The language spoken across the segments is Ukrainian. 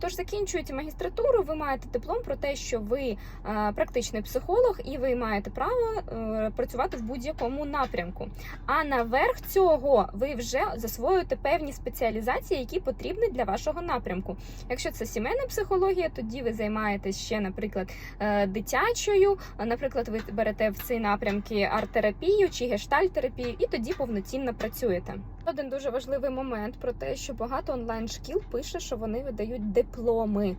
Тож, закінчуєте магістратуру, ви маєте диплом про те, що ви е, практичний психолог, і ви маєте право е, працювати в будь-якому напрямку. А наверх цього ви вже засвоюєте певні спеціалізації, які потрібні для вашого напрямку. Якщо це сімейна психологія, тоді ви займаєтесь ще, наприклад, е, дитячою. Наприклад, ви берете в ці напрямки арт-терапію чи гештальт-терапію, і тоді повноцінно працюєте. Один дуже важливий момент про те, що багато онлайн шкіл пише, що вони видають дипломи.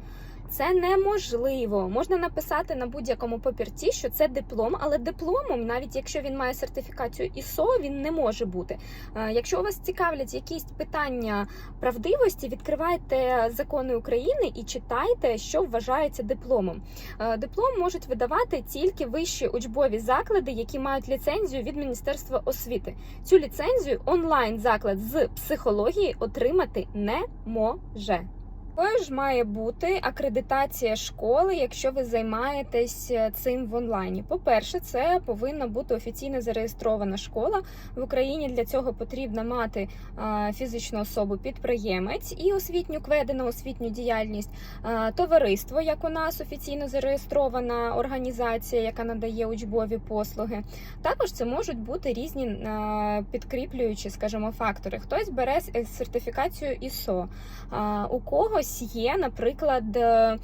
Це неможливо. Можна написати на будь-якому папірці, що це диплом, але дипломом, навіть якщо він має сертифікацію ISO, він не може бути. Якщо вас цікавлять якісь питання правдивості, відкривайте закони України і читайте, що вважається дипломом. Диплом можуть видавати тільки вищі учбові заклади, які мають ліцензію від Міністерства освіти. Цю ліцензію онлайн заклад з психології отримати не може. Такою ж має бути акредитація школи, якщо ви займаєтесь е, цим в онлайні. По-перше, це повинна бути офіційно зареєстрована школа в Україні. Для цього потрібно мати фізичну особу підприємець і освітню кведену освітню діяльність, товариство, як у нас офіційно зареєстрована організація, яка надає учбові послуги. Також це можуть бути різні підкріплюючі, скажімо, фактори. Хтось бере сертифікацію ISO, у когось є, наприклад, е, е,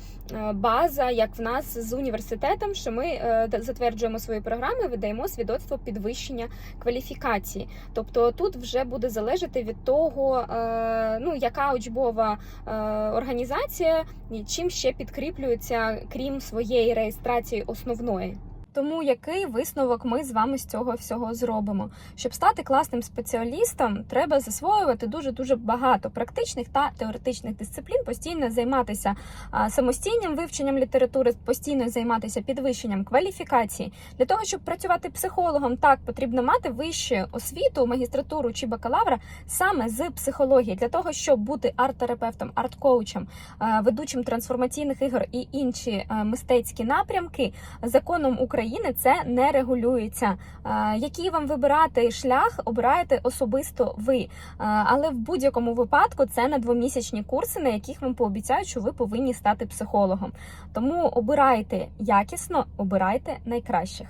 база, як в нас з університетом, що ми е, затверджуємо свої програми, видаємо свідоцтво підвищення кваліфікації. Тобто тут вже буде залежати від того, ну яка учбова організація, чим ще підкріплюється, крім своєї реєстрації основної. Тому який висновок ми з вами з цього всього зробимо? Щоб стати класним спеціалістом, треба засвоювати дуже дуже багато практичних та теоретичних дисциплін, постійно займатися самостійним вивченням літератури, постійно займатися підвищенням кваліфікації. Для того щоб працювати психологом, так потрібно мати вищу освіту, магістратуру чи бакалавра саме з психології, для того, щоб бути арт-терапевтом, арт-коучем, ведучим трансформаційних ігор і інші мистецькі напрямки законом України це не регулюється. Який вам вибирати шлях, обираєте особисто ви. Але в будь-якому випадку це на двомісячні курси, на яких вам пообіцяють, що ви повинні стати психологом. Тому обирайте якісно, обирайте найкращих.